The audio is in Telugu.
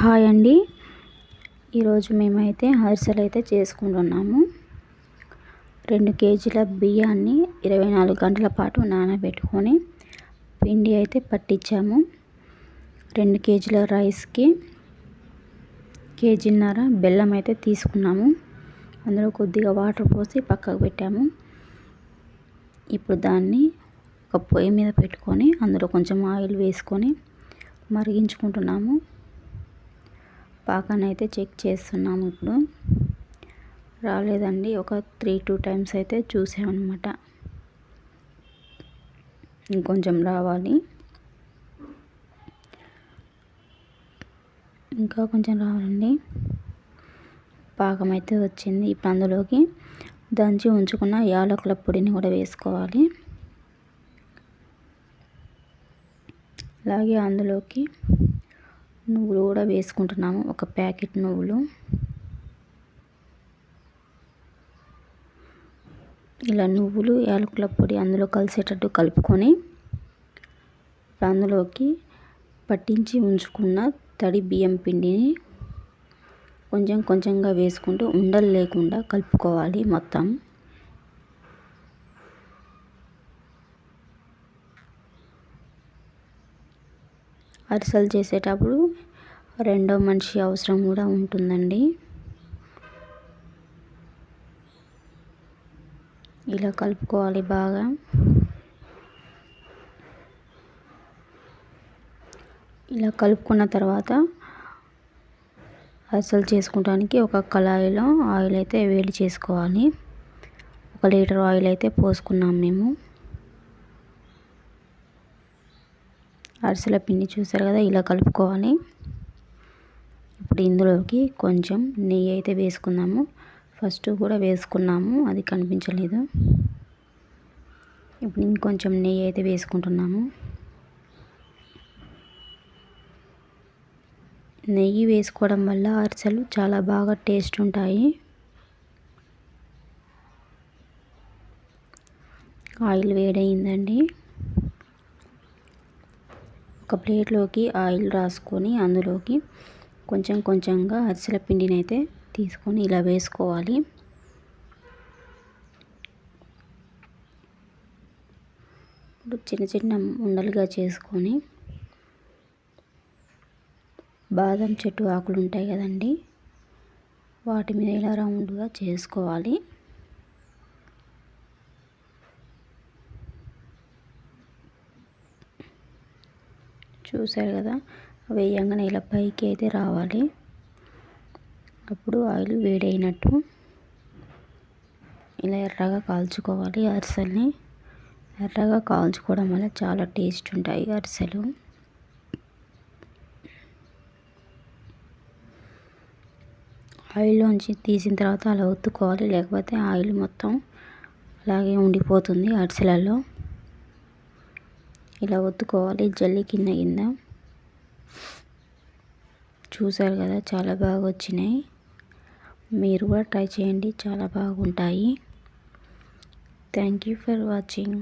హాయ్ అండి. ఈరోజు మేమైతే హర్సల్ అయితే చేసుకుంటున్నాము. రెండు కేజీల బియ్యాన్ని ఇరవై నాలుగు గంటల పాటు నానబెట్టుకొని పిండి అయితే పట్టించాము. రెండు కేజీల రైస్కి కేజీన్నర బెల్లం అయితే తీసుకున్నాము. అందులో కొద్దిగా వాటర్ పోసి పక్కకు పెట్టాము. ఇప్పుడు దాన్ని ఒక పొయ్యి మీద పెట్టుకొని అందులో కొంచెం ఆయిల్ వేసుకొని మరిగించుకుంటున్నాము. పాకాన్ని అయితే చెక్ చేస్తున్నాము ఇప్పుడు. రాలేదండి. ఒక త్రీ టూ టైమ్స్ అయితే చూసామన్నమాట. ఇంకొంచెం రావాలి. ఇంకా కొంచెం రావాలండి. పాకం అయితే వచ్చింది. ఇప్పుడు అందులోకి దంచి ఉంచుకున్న యాలకుల పొడిని కూడా వేసుకోవాలి. అలాగే అందులోకి నువ్వులు కూడా వేసుకుంటున్నాము. ఒక ప్యాకెట్ నువ్వులు. ఇలా నువ్వులు యాలకుల పొడి అందులో కలిసేటట్టు కలుపుకొని అందులోకి పట్టించి ఉంచుకున్న తడి బియ్యం పిండిని కొంచెం కొంచెంగా వేసుకుంటూ ఉండలు లేకుండా కలుపుకోవాలి మొత్తం. అరిసెలు చేసేటప్పుడు రెండో మనిషి అవసరం కూడా ఉంటుందండి. ఇలా కలుపుకోవాలి బాగా. ఇలా కలుపుకున్న తర్వాత అరిసెలు చేసుకోవడానికి ఒక కళాయిలో ఆయిల్ అయితే వేడి చేసుకోవాలి. ఒక లీటర్ ఆయిల్ అయితే పోసుకున్నాం మేము. అరిసెల పిండి చూసారు కదా ఇలా కలుపుకోవాలి. ఇప్పుడు ఇందులోకి కొంచెం నెయ్యి అయితే వేసుకున్నాము ఫస్ట్ కూడా వేసుకున్నాము అది కనిపించలేదు. ఇప్పుడు ఇంకొంచెం నెయ్యి అయితే వేసుకుంటున్నాము. నెయ్యి వేసుకోవడం వల్ల అరిసెలు చాలా బాగా టేస్ట్ ఉంటాయి. ఆయిల్ వేడయిందండి. ఒక ప్లేట్లోకి ఆయిల్ రాసుకొని అందులోకి కొంచెం కొంచెంగా అరిసెల పిండిని అయితే తీసుకొని ఇలా వేసుకోవాలి. ఇప్పుడు చిన్న చిన్న ఉండలుగా చేసుకొని బాదం చెట్టు ఆకులు ఉంటాయి కదండి వాటి మీద ఇలా రౌండ్గా చేసుకోవాలి. చూసారు కదా వేయంగానే ఇలా పైకి అయితే రావాలి. అప్పుడు ఆయిల్ వేడైనట్టు ఇలా ఎర్రగా కాల్చుకోవాలి అరిసెల్ని. ఎర్రగా కాల్చుకోవడం వల్ల చాలా టేస్ట్ ఉంటాయి అరిసెలు. ఆయిల్లోంచి తీసిన తర్వాత అలా ఒత్తుకోవాలి లేకపోతే ఆయిల్ మొత్తం అలాగే ఉండిపోతుంది అరిసెలలో ఇలా ఒత్తుకోవాలి. జల్లి కింద కింద. చూసారు కదా చాలా బాగా వచ్చినాయి. మీరు కూడా ట్రై చేయండి చాలా బాగుంటాయి. Thank you for watching